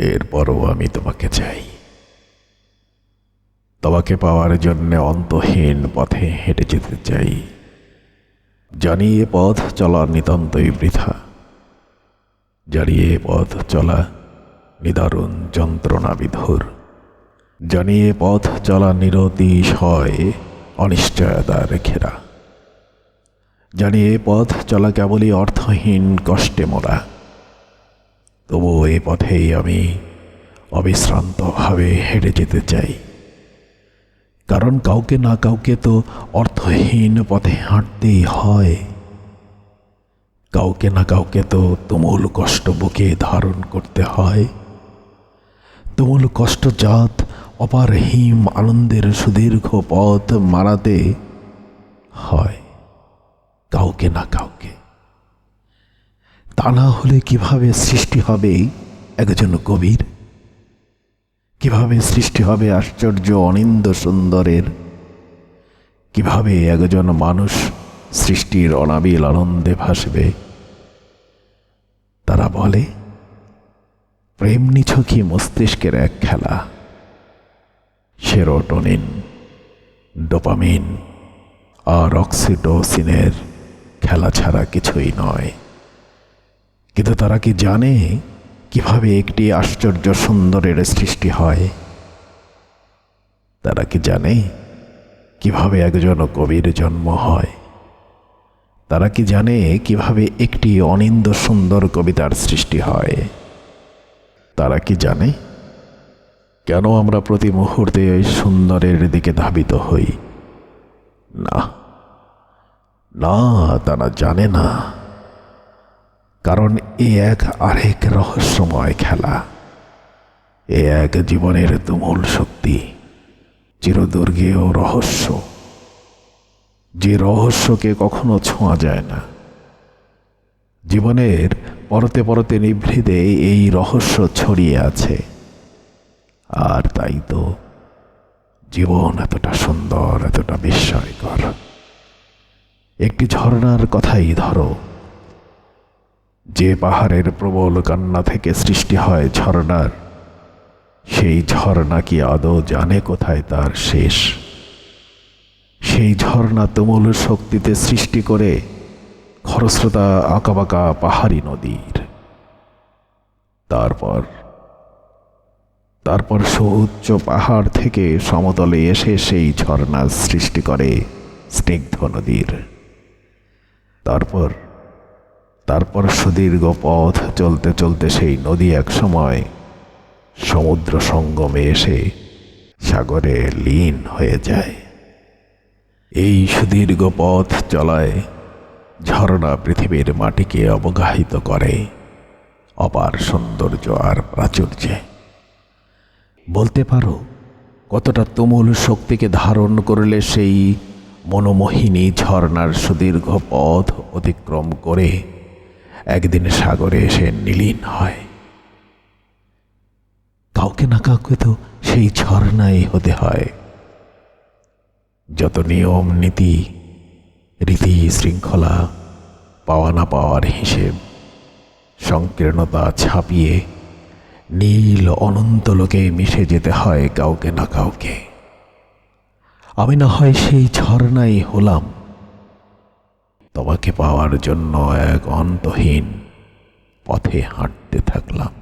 এরপরও আমি তোমাকে চাই। তোমাকে পাওয়ার জন্য অন্তহীন পথে হেঁটে যেতে চাই। জানি এ পথ চলা নিতান্তই বৃথা। জানি এ পথ চলা নিদারুণ যন্ত্রণা বিধুর জানি এ পথ চলা নিরতিশয় অনিশ্চয়তার ঘেরা। জানি এ পথ চলা কেবলই অর্থহীন কষ্টে মোড়া তবুও এ পথেই আমি অবিশ্রান্তভাবে হেঁটে যেতে চাই। কারণ কাউকে না কাউকে তো অর্থহীন পথে হাঁটতেই হয়। কাউকে না কাউকে তো তুমুল কষ্ট বুকে ধারণ করতে হয়। তুমুল কষ্টজাত অপার হিম আনন্দের সুদীর্ঘ পথ মারাতে হয়। কাউকে না কাউকে। তা না হলে কীভাবে সৃষ্টি হবে? একজন কবির। কীভাবে সৃষ্টি হবে আশ্চর্য, অনিন্দ সুন্দরের? কীভাবে একজন মানুষ সৃষ্টির অনাবিল আনন্দে ভাসবে? তারা বলে, প্রেম নিছকি মস্তিষ্কের এক খেলা। সেরোটোনিন, ডোপামিন আর অক্সিটোসিনের খেলা ছাড়া কিছুই নয়। কিন্তু তারা কি জানে কীভাবে একটি আশ্চর্য সুন্দরের সৃষ্টি হয়? তারা কি জানে কীভাবে একজন কবির জন্ম হয়? তারা কি জানে কীভাবে একটি অনিন্দ সুন্দর কবিতার সৃষ্টি হয়? তারা কি জানে কেন আমরা প্রতি মুহূর্তে ওই সুন্দরের দিকে ধাবিত হই? না না, তারা জানে না। কারণ এ এক আরেক রহস্যময় খেলা। এ এক জীবনের তুমুল শক্তি চিরদুর্গেয় রহস্য। যে রহস্যকে কখনো ছোঁয়া যায় না। জীবনের পরতে পরতে নিভৃতে এই রহস্য ছড়িয়ে আছে। আর তাই তো জীবন এতটা সুন্দর, এতটা বিস্ময়কর। একটি ঝর্ণার কথাই ধরো যে পাহাড়ের প্রবল কান্না থেকে সৃষ্টি হয় ঝর্ণার, সেই ঝর্ণা কি আদৌ জানে কোথায় তার শেষ? সেই ঝর্ণা তুমুল শক্তিতে সৃষ্টি করে খরস্রোতা আঁকাবাঁকা পাহাড়ি নদীর। তারপর তারপর সুউচ্চ পাহাড় থেকে সমতলে এসে সেই ঝর্ণা সৃষ্টি করে স্নিগ্ধ নদীর। তারপর তারপর সুদীর্ঘ পথ চলতে চলতে সেই নদী এক সময় সমুদ্র সঙ্গমে এসে সাগরে লীন হয়ে যায়। এই সুদীর্ঘ পথ চলায় ঝর্ণা পৃথিবীর মাটিকে অবগাহিত করে। অপার সৌন্দর্য আর প্রাচুর্যে। বলতে পারো, কতটা তুমুল শক্তিকে ধারণ করলে সেই মনোমোহিনী ঝর্ণার সুদীর্ঘ পথ অতিক্রম করে একদিন সাগরে এসে নীলীন হয়। কাউকে না কাউকে তো সেই ঝর্ণাই হতে হয়। যত নিয়ম, নীতি, রীতি, শৃঙ্খলা, পাওয়া না পাওয়ার হিসেব, সংকীর্ণতা ছাপিয়ে নীল, অনন্ত লোকে মিশে যেতে হয় কাউকে না কাউকে। আমি না হয় সেই ঝর্ণাই হলাম। তোমাকে পাওয়ার জন্য এক অন্তহীন পথে হাঁটতে থাকলাম।